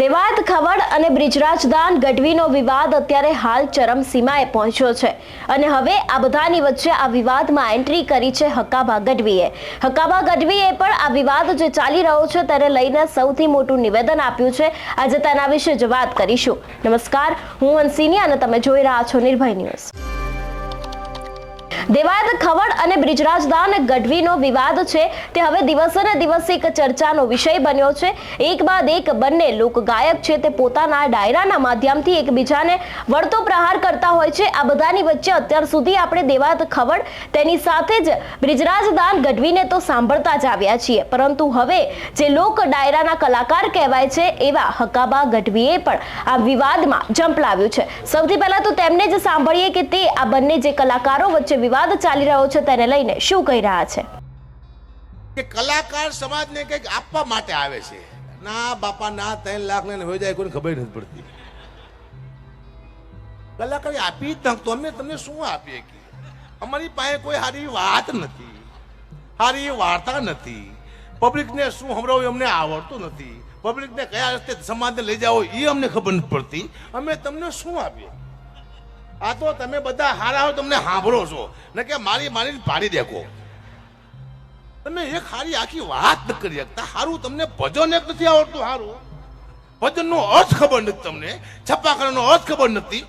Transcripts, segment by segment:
દેવાયત ખવડ અને બ્રિજરાજદાન ગઢવીનો વિવાદ અત્યારે હાલ ચરમસીમાએ પહોંચ્યો છે. અને હવે આ બધાની વચ્ચે આ વિવાદમાં એન્ટ્રી કરી છે હકાભા ગઢવીએ. હકાભા ગઢવીએ પણ આ વિવાદ જે ચાલી રહ્યો છે તેને લઈને સૌથી મોટું નિવેદન આપ્યું છે. આજે તેના વિશે જ વાત કરીશું. નમસ્કાર, હું હંસિની અને તમે જોઈ રહ્યા છો નિર્ભય ન્યૂઝ. દેવાયત ખવડ અને બ્રિજરાજદાન ગઢવીનો વિવાદ છે. તે હવે દિવસે દિવસે એક ચર્ચાનો વિષય બન્યો છે. એક બાદ એક બંને લોકગાયક છે તે પોતાના ડાયરાના માધ્યમથી એકબીજાને વળતો પ્રહાર કરતા હોય છે. આ બધાની વચ્ચે અત્યાર સુધી આપણે દેવાયત ખવડ તેની સાથે જ બ્રિજરાજદાન ગઢવીને તો સાંભળતા જ આવ્યા છીએ. પરંતુ હવે જે લોક ડાયરાના કલાકાર કહેવાય છે એવા હકાબા ગઢવીએ પણ આ વિવાદમાં જંપલાવ્યું છે. સૌથી પહેલા તો તેમને જ સાંભળીએ કે તે આ બંને જે કલાકારો વચ્ચે વિવાદ ચાલી રહ્યો છે તેને લઈને શું કહી રહ્યા છે? કે કલાકાર સમાજને કંઈક આપવા માટે આવે છે. ના બાપા, ના, ત્રણ લાખ ને હોય જાય કોઈને ખબર નથી પડતી. કલાકાર આપી જ નાખતો. અમે તમને શું આપીએ કે? અમારી પાસે કોઈ સારી વાત નથી. સારી વાર્તા નથી. પબ્લિકને શું સંભળાવું અમને આવડતું નથી. પબ્લિકને કયા રસ્તે સમાજને લઈ જાઓ એ અમને ખબર નથી પડતી. અમે તમને શું આપીએ? આ તો તમે બધા હારા હો, તમને સાંભળો છો. ને કે મારી મારી પાડી દેખો. તમે એક હારી આખી વાત ન કરી શકતા. હારું તમને ભજન એક નથી આવડતું, હારું. ભજનનો અર્થ ખબર નથી તમને. છપ્પાખાનાનો અર્થ ખબર નથી.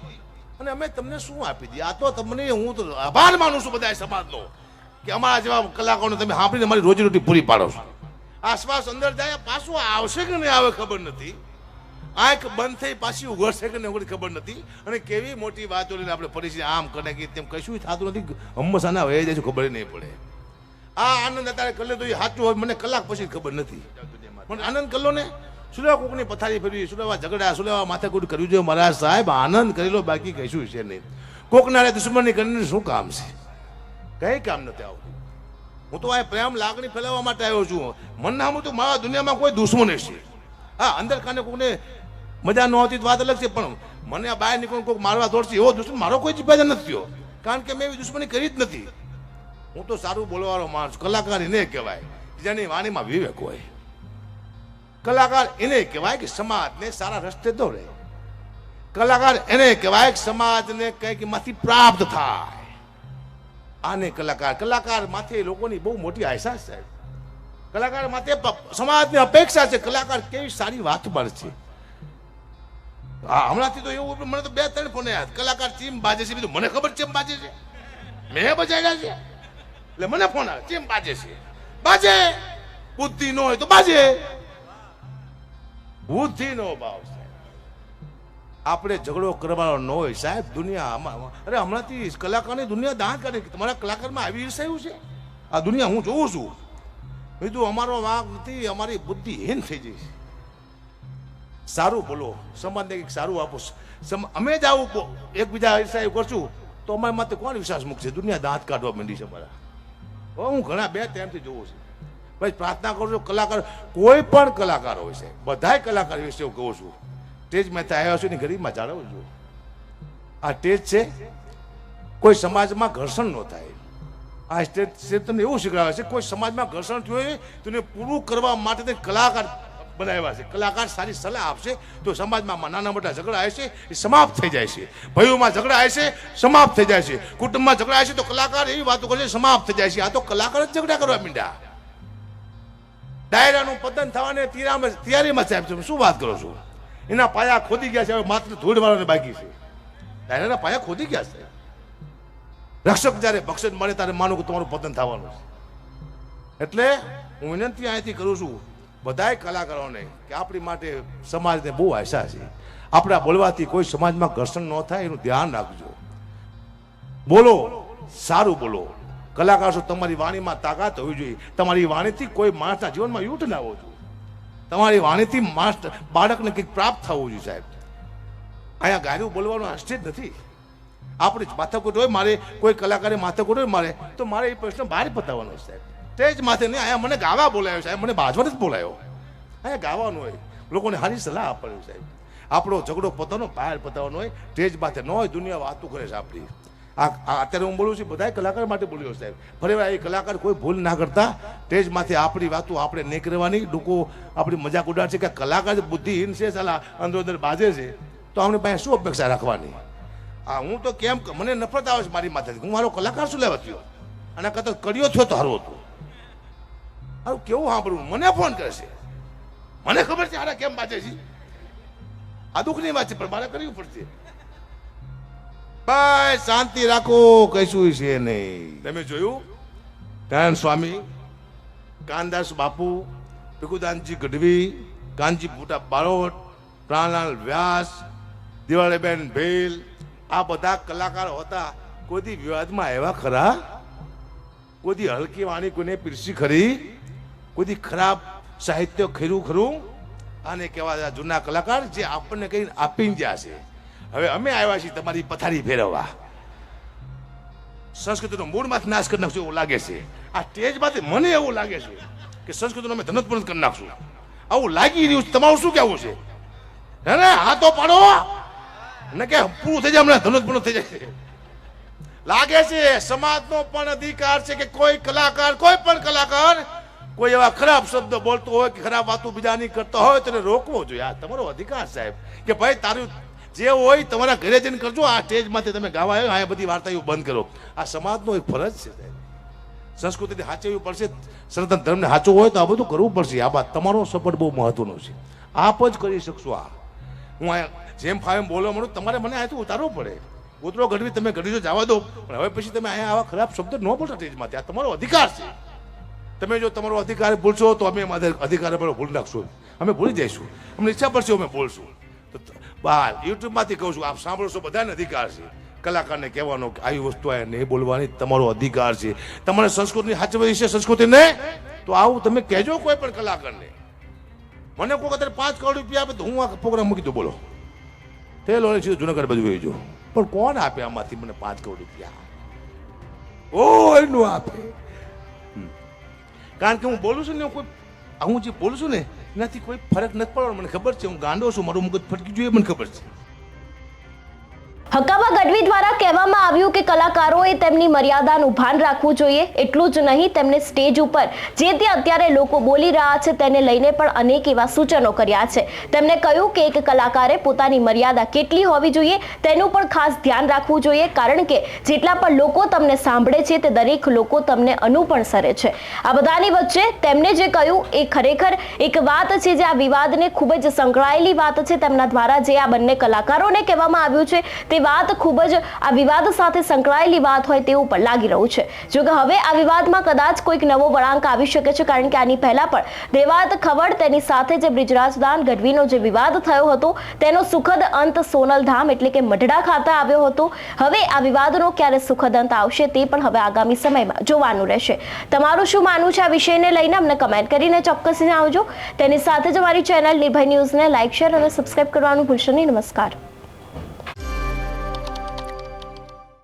અને અમે તમને શું આપી દઈએ? આ તો તમને હું તો આભાર માનું છું બધા સમાજનો કે અમારા જેવા કલાકારોને તમે સાંભળીને અમારી રોજીરોટી પૂરી પાડો છો. આસપાસ અંદર જાય, પાછું આવશે કે નહીં આવે ખબર નથી. આંખ બંધ થઈ પાછી ઉઘડશે કે નહીં ખબર નથી. અને કેવી મોટી વાતો લઈને આપણે પરિસ્થિતિ આમ કરે કે તેમ કશું થતું નથી, હંમેશાના વહી જાય છે, ખબર નહીં પડે. આ આનંદ અત્યારે કરી લે તો એ સાચું હોય, મને કલાક પછી ખબર નથી. પણ આનંદ કલ્લો ને, સુલેવા કોકની પથારી ફેરવી, સુલેવા ઝઘડા, સુલેવા માથાકૂટ કર્યું છે મહારાજ સાહેબ, આનંદ કરેલો બાકી કશું છે નહીં. કોકના હારે દુશ્મની કરીને શું કામ છે? કઈ કામ નથી આવતું. હું તો આ પ્રેમ લાગણી ફેલાવવા માટે આવ્યો છું. મન નામ તો મારા દુનિયામાં કોઈ દુશ્મન છે. હા અંદર કાને કોકને મજા ન આવતી વાત અલગ છે, પણ મને આ બહાર નીકળું કોઈક મારવા દોડશે એવો દુશ્મન મારો કોઈ જીભા નથી કારણ કે મેં એવી દુશ્મની કરી જ નથી. હું તો સારું બોલવાનો માણસ, કલાકાર એને કહેવાય, જેની વાણીમાં વિવેક હોય. કલાકાર એને કહેવાય કે સમાજને સારા રસ્તે દોરે કલાકાર એને કહેવાય કે સમાજને કંઈકમાંથી પ્રાપ્ત થાય. આને કલાકાર કલાકાર માથે લોકોની બહુ મોટી આશા છે. કલાકાર માથે સમાજની અપેક્ષા છે, કલાકાર કેવી સારી વાત મળશે હમણાંથી તો એવું મને તો બે ત્રણ ફોન યાદ કલાકાર ચીમ બાજે છે, બીજું મને ખબર ચેમ બાજે છે? મેં બજાડ્યા છે? એટલે મને ફોન આવે ચેમ બાજે છે? બાજે! બુદ્ધિ ન હોય તો બાજે! બુદ્ધિ નો ભાવ આપણે ઝઘડો કરવાનો ન હોય સાહેબ દુનિયા આમાં અરે હમણાંથી કલાકારની દુનિયા દાન કરે કે તમારા કલાકારમાં આવી ઈર્ષાયું છે? આ દુનિયા હું જોઉં છું. બીજું અમારો વાંક નથી અમારી બુદ્ધિ હીન થઈ જઈ છે. સારું બોલો સમાજને કંઈક સારું આપો. અમે જ આવું એકબીજા ઈર્ષાયું કરશું, તો અમારી માથે કોણ વિશ્વાસ મૂકશે? દુનિયા દાંત કાઢવા માંડી છે મારા હું ઘણા બે ટાઈમથી જોઉં છું. ભાઈ, પ્રાર્થના કરું છું, કલાકાર, કોઈ પણ કલાકાર હોય છે બધાય કલાકાર વિશે હું કહું છું. સ્ટેજ મેં આવ્યા છું ને ગરીબમાં જાળવું છું આ સ્ટેજ છે, કોઈ સમાજમાં ઘર્ષણ ન થાય. આ સ્ટેજ તમને એવું શીખવાડે છે, કોઈ સમાજમાં ઘર્ષણ થયું હોય, તો પૂરું કરવા માટે કલાકાર બનાવ્યા છે. કલાકાર સારી સલાહ આપશે, તો સમાજમાં નાના મોટા ઝઘડા આવે છે એ સમાપ્ત થઈ જાય છે. ભયોમાં ઝઘડા આવે છે સમાપ્ત થઈ જાય છે. કુટુંબમાં ઝઘડા હશે, તો કલાકાર એવી વાતો કરશે, સમાપ્ત થઈ જાય છે. આ તો કલાકાર જ ઝઘડા કરવા માંડ્યા. ડાયરાનું પતન થવાને તિરામાં તૈયારીમાં સાહેબ, તમે શું વાત કરો છો? એના પાયા ખોદી ગયા છે, હવે માત્ર ધૂળવાળાને બાકી છે. ડાયરાના પાયા ખોદી ગયા છે. રક્ષક જ્યારે બક્ષક મળે, ત્યારે માનું કે તમારું પતન થવાનું છે. એટલે હું વિનંતી અહીંથી કરું છું બધાય કલાકારોને કે આપણી માટે સમાજને બહુ આશા છે. આપણા બોલવાથી કોઈ સમાજમાં ઘર્ષણ ન થાય, એનું ધ્યાન રાખજો. બોલો, સારું બોલો. કલાકાર છો, તમારી વાણીમાં તાકાત હોવી જોઈએ. તમારી વાણીથી કોઈ માણસના જીવનમાં યુથ ના હોવો જોઈએ. તમારી વાણીથી માણસ બાળકને કંઈક પ્રાપ્ત થવું જોઈએ સાહેબ. અહીંયા ગાયું બોલવાનું આશ્ચર્ય જ નથી. આપણે માથાકૂટ હોય, મારે કોઈ કલાકારે માથાકૂટ હોય મારે, તો મારે એ પ્રશ્ન બહાર પતાવવાનો છે સાહેબ જ માથે નહીં, અહીંયા મને ગાવા બોલાયો સાહેબ, મને બાજવા જ બોલાયો. અહીંયા ગાવાનું હોય. લોકોને સારી સલાહ આપવાની સાહેબ. આપણો ઝઘડો પોતાનો બહાર પતાવવાનો હોય તેજ માથે ન હોય દુનિયા વાતો કરે છે આપણી. આ અત્યારે હું બોલું છું બધા કલાકાર માટે બોલ્યો સાહેબ. ફરી એ કલાકાર કોઈ ભૂલ ના કરતા સ્ટેજમાંથી આપણી વાતો આપણે નહીં કરવાની. લોકો આપણી મજાક ઉડાડશે કે કલાકાર બુદ્ધિહીન છે, સાલા અંદર અંદર બાજે છે. તો આપણે પાસે શું અપેક્ષા રાખવાની? આ હું તો કેમ મને નફરત આવે છે મારી માથેથી. હું મારો કલાકાર શું લેવા થયો? અને કદાચ કર્યો થયો તો સારું હતું. આવું કેવું સાંભળવું? મને ફોન કરશે. મને ખબર છે આરા કેમ બાજે છે. આ દુઃખની વાત છે પણ મારે કરવી પડશે. ભાઈ શાંતિ રાખો કશું છે નહીં. તમે જોયું? નારાયણ સ્વામી કાનદાસ બાપુ ભીખુદાનજી ગઢવી કાનજી મોટા બારોટ પ્રાણલાલ વ્યાસ દિવાળીબેન ભેલ આ બધા કલાકારો હતા કોઈથી વિવાદમાં આવ્યા ખરા? કોઈથી હલકી વાણી કોઈને પીરસી ખરી? કોઈથી ખરાબ સાહિત્ય ખેરું ખરું? આને કહેવાય જૂના કલાકાર જે આપણને કઈ આપીને ગયા છે. હવે અમે આવ્યા છીએ તમારી પથારી ફેરવવા. સંસ્કૃતિનો મૂળમાંથી નાશ કરી નાખશું એવું લાગે છે. આ સ્ટેજમાંથી મને એવું લાગે છે કે સંસ્કૃતિનો અમે ધનોત્પન્ન કરી નાખશું. આવું લાગી રહ્યું છે. તમારું શું કહેવું છે? હે ને? હાથો પાડો. ને કે પૂરું થઈ જાય, હમણાં ધનોત્પન્ન થઈ જાય લાગે છે સમાજનો પણ અધિકાર છે કે કોઈ કલાકાર, કોઈ પણ કલાકાર કોઈ એવા ખરાબ શબ્દ બોલતો હોય કે ખરાબ વાતો બીજાની કરતો હોય, તેને રોકવો જોઈએ. આ તમારો અધિકાર સાહેબ કે ભાઈ, તારું જે હોય તમારા ઘરે જઈને કરજો. આ સ્ટેજમાંથી તમે ગાવા આવ્યો, આ બધી વાર્તાઓ બંધ કરો. આ સમાજનો એક ફરજ છે સાહેબ. સંસ્કૃતિને સાચવવી પડશે, સનાતન ધર્મને સાચવું હોય તો આ બધું કરવું પડશે. આ વાત તમારો સપોર્ટ બહુ મહત્વનો છે. આપ જ કરી શકશો આ. હું જેમ ફાવે એમ બોલવા મળું તમારે મને અહીંયાથી ઉતારવું પડે. ઉતરો ઘડવી તમે ઘડી તો જવા દો. પણ હવે પછી તમે અહીંયા આવા ખરાબ શબ્દ ન બોલશો સ્ટેજમાંથી. આ તમારો અધિકાર છે. તમે જો તમારો અધિકાર ભૂલશો તો અમે અધિકાર પર ભૂલ નાખશું. અમે ભૂલી જઈશું. અમને ઈચ્છા પડશે અમે ભૂલશું. તો બહાર યુટ્યુબમાંથી કહું છું, આપ સાંભળશો બધાને અધિકાર છે. કલાકારને કહેવાનો કે આવી વસ્તુ આ નહીં બોલવાની, તમારો અધિકાર છે. તમારે સંસ્કૃતિની સાચવવી છે સંસ્કૃતિને? તો આવું તમે કહેજો કોઈ પણ કલાકારને. મને કોઈ અત્યારે પાંચ કરોડ રૂપિયા આપે તો હું આ પ્રોગ્રામ મૂકી દઉં, બોલો. તે લોને સીધું જુનાગઢ બાજુ વહી જાઉં. પણ કોણ આપે આમાંથી મને પાંચ કરોડ રૂપિયા? ઓ નું આપે. કારણ કે હું બોલું છું ને કોઈ હું જે બોલું છું ને, એનાથી કોઈ ફરક નથી પડવાનો. મને ખબર છે, હું ગાંડો છું, મારું મગજ ફટકી જોઈએ, મને ખબર છે. હકાબા ગઢવી દ્વારા કહેવામાં આવ્યું કે કલાકારોએ તેમની મર્યાદાનું ભાન રાખવું જોઈએ. એટલું જ નહીં, તેમને સ્ટેજ ઉપર જે તે અત્યારે લોકો બોલી રહ્યા છે તેને લઈને પણ અનેક એવા સૂચનો કર્યા છે. તેમણે કહ્યું કે એક કલાકારે પોતાની મર્યાદા કેટલી હોવી જોઈએ તેનું પણ ખાસ ધ્યાન રાખવું જોઈએ, કારણ કે જેટલા પણ લોકો તમને સાંભળે છે તે દરેક લોકો તમને અનુપણસરે છે. આ બધાની વચ્ચે તેમણે જે કહ્યું, એ ખરેખર એક વાત છે જે આ વિવાદને ખૂબ જ સંકળાયેલી વાત છે. તેમના દ્વારા જે આ બંને કલાકારોને કહેવામાં આવ્યું છે, તે વાત ખૂબ જ, આ વિવાદ સાથે સંકળાયેલી વાત હોય તેવું પણ લાગી રહ્યું છે. જો કે હવે આ વિવાદમાં કદાચ કોઈક નવો વળાંક આવી શકે છે, કારણ કે આની પહેલા પણ દેવાત ખવડ તેની સાથે જે બ્રિજરાજદાન ગઢવીનો જે વિવાદ થયો હતો, તેનો સુખદ અંત સોનલધામ એટલે કે મઢડા ખાતે આવ્યો હતો. હવે આ વિવાદનો ક્યારે સુખદ અંત આવશે તે પણ હવે આગામી સમયમાં જોવાનું રહેશે. તમારું શું માનવું છે આ વિષયને લઈને? અમને કમેન્ટ કરીને ચોક્કસ જણાવજો. તેની સાથે જ અમારી ચેનલ નિર્ભય ન્યૂઝને લાઇક શેર અને સબસ્ક્રાઇબ કરવાનું ભૂલશો નહીં. નમસ્કાર.